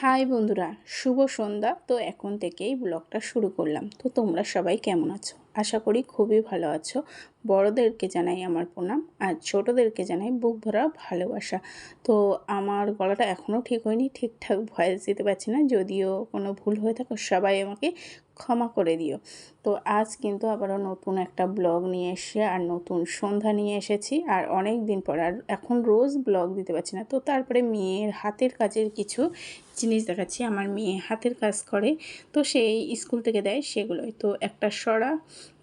High বন্ধুরা, শুভ সন্ধ্যা। তো এখন থেকেই ব্লগটা শুরু করলাম। তো তোমরা সবাই কেমন আছো? আশা করি খুবই ভালো আছো। বড়দেরকে জানাই আমার প্রণাম আর ছোটোদেরকে জানাই বুক ভরা ভালোবাসা। তো আমার গলাটা এখনও ঠিক হয়নি, ঠিকঠাক ভয়েস দিতে পারছি না। যদিও কোনো ভুল হয়ে থাকে সবাই আমাকে ক্ষমা করে দিও। তো আজ কিন্তু আবারও নতুন একটা ব্লগ নিয়ে এসে আর নতুন সন্ধ্যা নিয়ে এসেছি আর অনেক দিন পর আর এখন রোজ ব্লগ দিতে পারছি না। তো তারপরে মেয়ের হাতের কাজের কিছু জিনিস দেখাচ্ছি। আমার মেয়ে হাতের কাজ করে, তো সেই স্কুল থেকে দেয় সেগুলোই। তো একটা সরা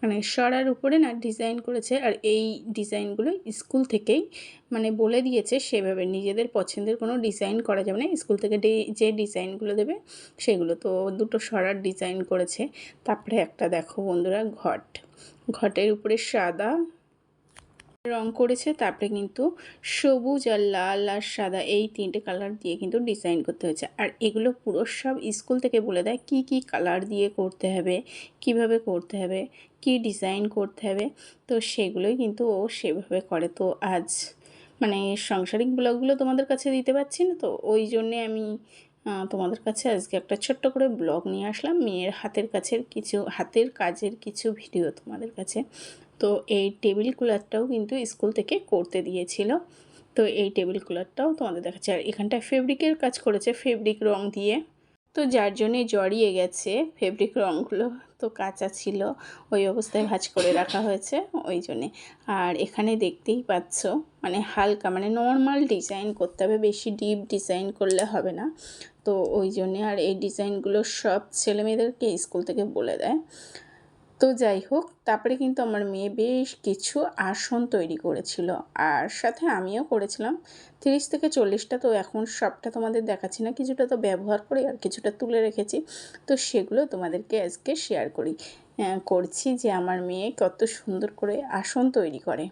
মানে সরার উপরে না ডিজাইন করেছে আর এই ডিজাইনগুলো স্কুল থেকেই মানে বলে দিয়েছে সেভাবে। নিজেদের পছন্দের কোনো ডিজাইন করা যাবে না স্কুল থেকে যে ডিজাইনগুলো দেবে সেগুলো। তো দুটো সরার ডিজাইন করেছে। তারপরে একটা দেখো বন্ধুরা, ঘট। ঘটের উপরে সাদা রং করেছে, তারপরে কিন্তু সবুজ আর লাল আর সাদা এই তিনটে কালার দিয়ে কিন্তু ডিজাইন করতে হয়েছে। আর এগুলো পুরো সব স্কুল থেকে বলে দেয় কি কি কালার দিয়ে করতে হবে, কীভাবে করতে হবে, কি ডিজাইন করতে হবে, তো সেগুলোই কিন্তু ও সেভাবে করে। তো আজ মানে সাংসারিক ব্লগগুলো তোমাদের কাছে দিতে পারছি না, তো ওই জন্যে আমি তোমাদের কাছে আজকে একটা ছোট্ট করে ব্লগ নিয়ে আসলাম, মেয়ের হাতের কাছের কিছু, হাতের কাজের কিছু ভিডিও তোমাদের কাছে। তো এই টেবিল কুলারটাও কিন্তু স্কুল থেকে করতে দিয়েছিল। তো এই টেবিল কুলারটাও তোমাদের দেখাচ্ছে। আর এখানটায় ফেব্রিকের কাজ করেছে ফেব্রিক রং দিয়ে। তো যার জন্যে জড়িয়ে গেছে ফেব্রিক রঙগুলো তো কাঁচা ছিল, ওই অবস্থায় ভাজ করে রাখা হয়েছে ওই জন্যে। আর এখানে দেখতেই পাচ্ছ মানে হালকা মানে নর্মাল ডিজাইন করতে হবে, বেশি ডিপ ডিজাইন করলে হবে না। তো ওই জন্যে আর এই ডিজাইনগুলো সব ছেলেমেয়েদেরকে স্কুল থেকে বলে দেয়। তো যাই হোক, তারপরে কিন্তু আমার মেয়ে বেশ কিছু আসন তৈরি করেছিল। আর সাথে আমিও করেছিলাম। তিরিশ থেকে চল্লিশটা তো এখন সবটা তোমাদের দেখাচ্ছি না। কিছুটা তো ব্যবহার করি আর কিছুটা তুলে রেখেছি। তো সেগুলো তোমাদেরকে আজকে শেয়ার করি। করছি যে আমার মেয়ে কত সুন্দর করে আসন তৈরি করে।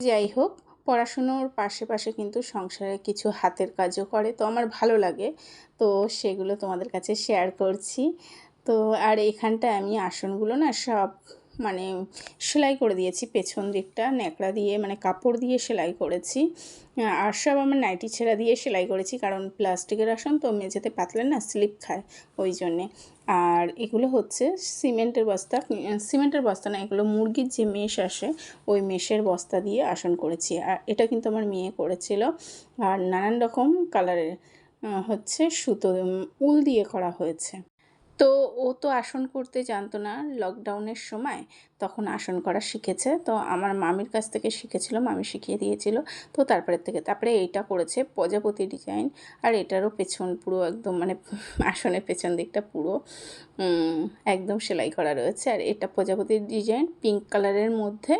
যাই হোক, পড়াশুনোর পাশে পাশে কিন্তু সংসারে কিছু হাতের কাজও করে। তো আমার ভালো লাগে। তো সেগুলো তোমাদের কাছে শেয়ার করছি। তো আর এখানটায় আমি আসনগুলো না সব মানে সেলাই করে দিয়েছি। পেছন দিকটা ন্যাকড়া দিয়ে মানে কাপড় দিয়ে সেলাই করেছি। আর সব আমার নাইটি ছেঁড়া দিয়ে সেলাই করেছি কারণ প্লাস্টিকের আসন তো মেঝেতে পাতলে না স্লিপ খায় ওই জন্যে। আর এগুলো হচ্ছে সিমেন্টের বস্তা সিমেন্টের বস্তা না, এগুলো মুরগির যে মেশ আসে ওই মেশের বস্তা দিয়ে আসন করেছি। আর এটা কিন্তু আমার মেয়ে করেছিল। আর নানান রকম কালারের হচ্ছে সুতো উল দিয়ে করা হয়েছে। তো ও তো আসন করতে জানতো না লকডাউনের সময়, তখন আসন করা শিখেছে। তো আমার মামির কাছ থেকে শিখেছিল, মামি শিখিয়ে দিয়েছিল। তো তারপরে থেকে, তারপরে এইটা করেছে প্রজাপতি ডিজাইন আর এটারও পেছন পুরো একদম মানে আসনের পেছন দিকটা পুরো একদম সেলাই করা রয়েছে। আর এটা প্রজাপতির ডিজাইন পিঙ্ক কালারের মধ্যে।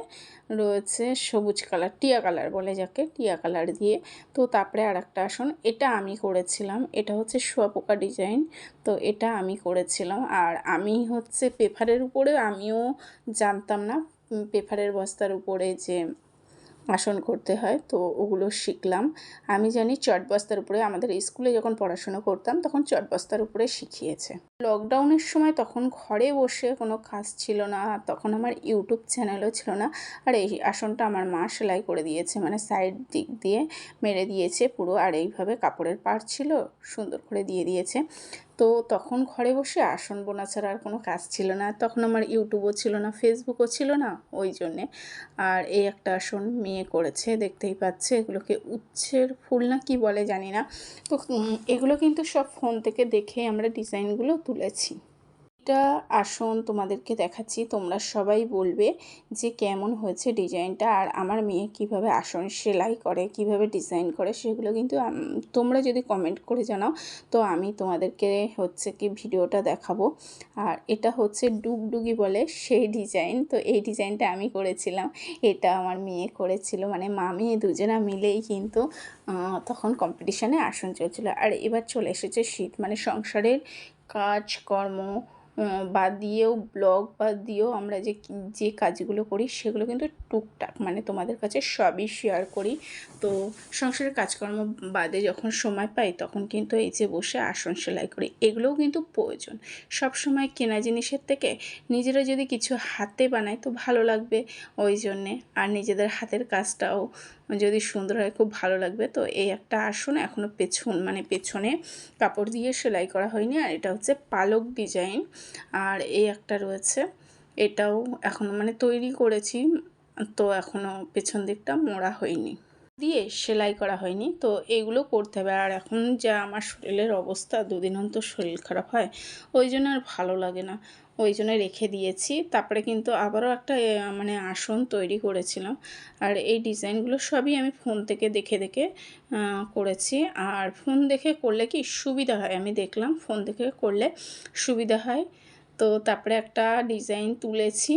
রয়েছে সবুজ কালার, টিয়া কালার বলে যাকে, টিয়া কালার দিয়ে। তো তারপরে আর একটা আসন, এটা আমি করেছিলাম, এটা হচ্ছে শোয়াপোকা ডিজাইন। তো এটা আমি করেছিলাম, আর আমি হচ্ছে পেপারের উপরে আমিও জানতাম না পেপারের বস্তার উপরে যে আসন করতে হয়, তো ওগুলো শিখলাম। আমি জানি চট বস্তার উপরে আমাদের স্কুলে যখন পড়াশুনো করতাম, তখন চট বস্তার উপরে শিখিয়েছে। লকডাউনের সময় তখন ঘরে বসে কোনো কাজ ছিল না, তখন আমার ইউটিউব চ্যানেলও ছিল না। আর এই আসনটা আমার মা সেলাই করে দিয়েছে মানে সাইড দিক দিয়ে মেরে দিয়েছে পুরো। আর এইভাবে কাপড়ের পাড় ছিল, সুন্দর করে দিয়ে দিয়েছে। তো তখন ঘরে বসে আসন বোনা ছাড়া আর কোনো কাজ ছিল না। তখন আমার ইউটিউবও ছিল না ফেসবুকও ছিল না ওই জন্যে। আর এই একটা আসন মেয়ে করেছে, দেখতেই পাচ্ছে। এগুলোকে উচ্ছের ফুল না কি বলে জানি না। তো এগুলো কিন্তু সব ফোন থেকে দেখে আমরা ডিজাইনগুলো তুলেছি। এটা আসন তোমাদেরকে দেখাচ্ছি, তোমরা সবাই বলবে যে কেমন হয়েছে ডিজাইনটা আর আমার মেয়ে কীভাবে আসন সেলাই করে, কীভাবে ডিজাইন করে সেগুলো কিন্তু তোমরা যদি কমেন্ট করে জানাও, তো আমি তোমাদেরকে হচ্ছে কি ভিডিওটা দেখাবো। আর এটা হচ্ছে ডুগডুগি বলে সেই ডিজাইন, তো এই ডিজাইনটা আমি করেছিলাম, এটা আমার মেয়ে করেছিল মানে মা মেয়ে দুজনা মিলেই কিন্তু তখন কম্পিটিশানে আসন চলছিল। আর এবার চলে এসেছে শীত মানে সংসারের কাজকর্ম বাদ দিয়েও ব্লগ বাদ দিয়েও আমরা যে যে কাজগুলো করি সেগুলো কিন্তু টুকটাক মানে তোমাদের কাছে সবই শেয়ার করি। তো সংসারের কাজকর্ম বাদে যখন সময় পাই, তখন কিন্তু এই যে বসে আসন সেলাই করি, এগুলোও কিন্তু প্রয়োজন। সব সময় কেনা জিনিসের থেকে নিজেরা যদি কিছু হাতে বানাই তো ভালো লাগবে ওই জন্যে। আর নিজেদের হাতের কাজটাও যদি সুন্দর হয়, খুব ভালো লাগবে। তো এই একটা আসন এখনও পেছন মানে পেছনে কাপড় দিয়ে সেলাই করা হয়নি। আর এটা হচ্ছে পালক ডিজাইন আর এই একটা রয়েছে, এটাও এখনও মানে তৈরি করেছি। তো এখনও পেছন দিকটা মোড়া হয়নি। দিয়ে সেলাই করা হয়নি। তো এগুলো করতে হবে। আর এখন যা আমার শরীরের অবস্থা, দুদিন অন্তর শরীর খারাপ হয়, ওই জন্য আর ভালো লাগে না। ওই জন্য রেখে দিয়েছি। তারপরে কিন্তু আবারও একটা মানে আসন তৈরি করেছিলাম। আর এই ডিজাইনগুলো সবই আমি ফোন থেকে দেখে দেখে করেছি। আর ফোন দেখে করলে কি সুবিধা হয়? আমি দেখলাম, ফোন দেখে করলে সুবিধা হয়। তো তারপরে একটা ডিজাইন তুলেছি।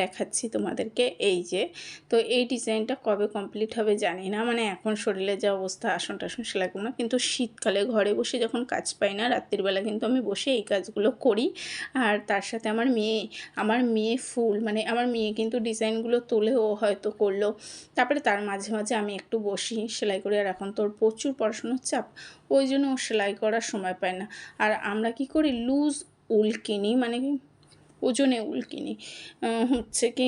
দেখাচ্ছি তোমাদেরকে, এই যে। তো এই ডিজাইনটা কবে কমপ্লিট হবে জানি না। মানে এখন শরীরে যা অবস্থা, আসন টাসন সেলাই না। কিন্তু শীতকালে ঘরে বসে যখন কাজ পাই না রাত্রিবেলা কিন্তু আমি বসে এই কাজগুলো করি। আর তার সাথে আমার মেয়ে আমার মেয়ে ফুল মানে আমার মেয়ে কিন্তু ডিজাইনগুলো তুলেও হয়তো করল। তারপরে তার মাঝে মাঝে আমি একটু বসি সেলাই করি। আর এখন তোর প্রচুর পড়াশোনার চাপ, ওই জন্য ও সেলাই করার সময় পায় না। আর আমরা কি করি লুজ উল কিনি মানে ওজনে উল কিনি। হচ্ছে কি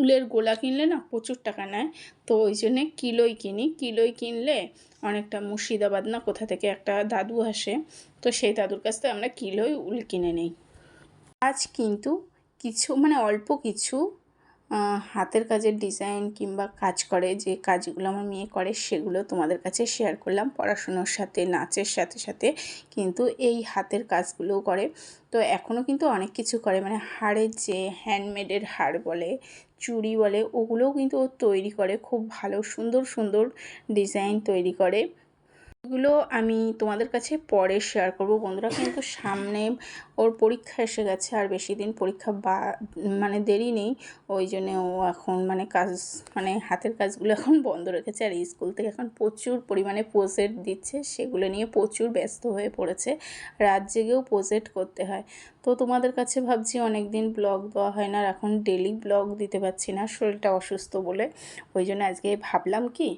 উলের গোলা কিনলে না প্রচুর টাকা নেয়, তো ওই জন্যে কিলোই কিনি। কিলোই কিনলে অনেকটা মুর্শিদাবাদ না কোথা থেকে একটা দাদু আসে, তো সেই দাদুর কাছ থেকে আমরা কিলোই উল কিনে নেই। আজ কিন্তু কিছু মানে অল্প কিছু হাতের কাজের ডিজাইন কিংবা কাজ করে, যে কাজগুলো আমার মেয়ে করে, সেগুলো তোমাদের কাছে শেয়ার করলাম পড়াশুনোর সাথে, নাচের সাথে সাথে কিন্তু এই হাতের কাজগুলোও করে। তো এখনও কিন্তু অনেক কিছু করে মানে হাড়ের যে হ্যান্ডমেডের হাড় বলে, চুড়ি বলে, ওগুলোও কিন্তু ও তৈরি করে, খুব ভালো সুন্দর সুন্দর ডিজাইন তৈরি করে। এগুলো আমি তোমাদের কাছে পরে শেয়ার করব। বন্ধুরা, কিন্তু সামনে ওর পরীক্ষা এসে গেছে আর বেশি দিন পরীক্ষা বা মানে দেরি নেই। ওই জন্য ও এখন মানে কাজ মানে হাতের কাজগুলো এখন বন্ধ রেখেছে আর স্কুল থেকে এখন প্রচুর পরিমাণে প্রজেক্ট দিচ্ছে। সেগুলো নিয়ে প্রচুর ব্যস্ত হয়ে পড়েছে। রাত জেগেও প্রজেক্ট করতে হয়। তো তোমাদের কাছে ভাবছি অনেক দিন ব্লগ দেওয়া হয় না আর এখন ডেলি ব্লগ দিতে পারছি না। শরীরটা অসুস্থ বলে। ওই জন্য আজকে ভাবলাম কি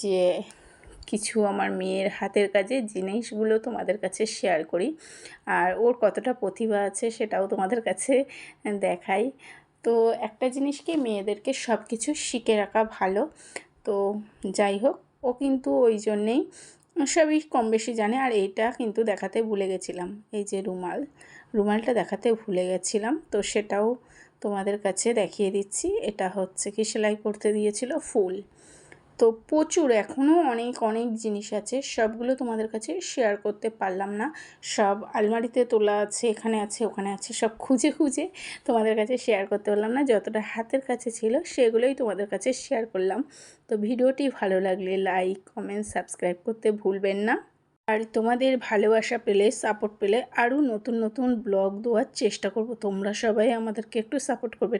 যে কিছু আমার মেয়ের হাতের কাজে জিনিসগুলো তোমাদের কাছে শেয়ার করি। আর ওর কতটা প্রতিভা আছে সেটাও তোমাদের কাছে দেখাই। তো একটা জিনিস কি মেয়েদেরকে সব কিছু শিখে রাখা ভালো। তো যাই হোক, ও কিন্তু ওই জন্যেই সবই কম বেশি জানে। আর এইটা কিন্তু দেখাতে ভুলে গেছিলাম। এই যে রুমাল, রুমালটা দেখাতে ভুলে গেছিলাম। তো সেটাও তোমাদের কাছে দেখিয়ে দিচ্ছি। এটা হচ্ছে কি সেলাই করতে দিয়েছিল ফুল। তো প্রচুর, এখনও অনেক অনেক জিনিস আছে, সবগুলো তোমাদের কাছে শেয়ার করতে পারলাম না। সব আলমারিতে তোলা আছে, এখানে আছে, ওখানে আছে, সব খুঁজে খুঁজে তোমাদের কাছে শেয়ার করতে পারলাম না। যতটা হাতের কাছে ছিল, সেগুলোই তোমাদের কাছে শেয়ার করলাম। তো ভিডিওটি ভালো লাগলে লাইক কমেন্ট সাবস্ক্রাইব করতে ভুলবেন না। আর তোমাদের ভালোবাসা পেলে সাপোর্ট পেলে আরও নতুন নতুন ব্লগ দেওয়ার চেষ্টা করব। তোমরা সবাই আমাদেরকে একটু সাপোর্ট করবে।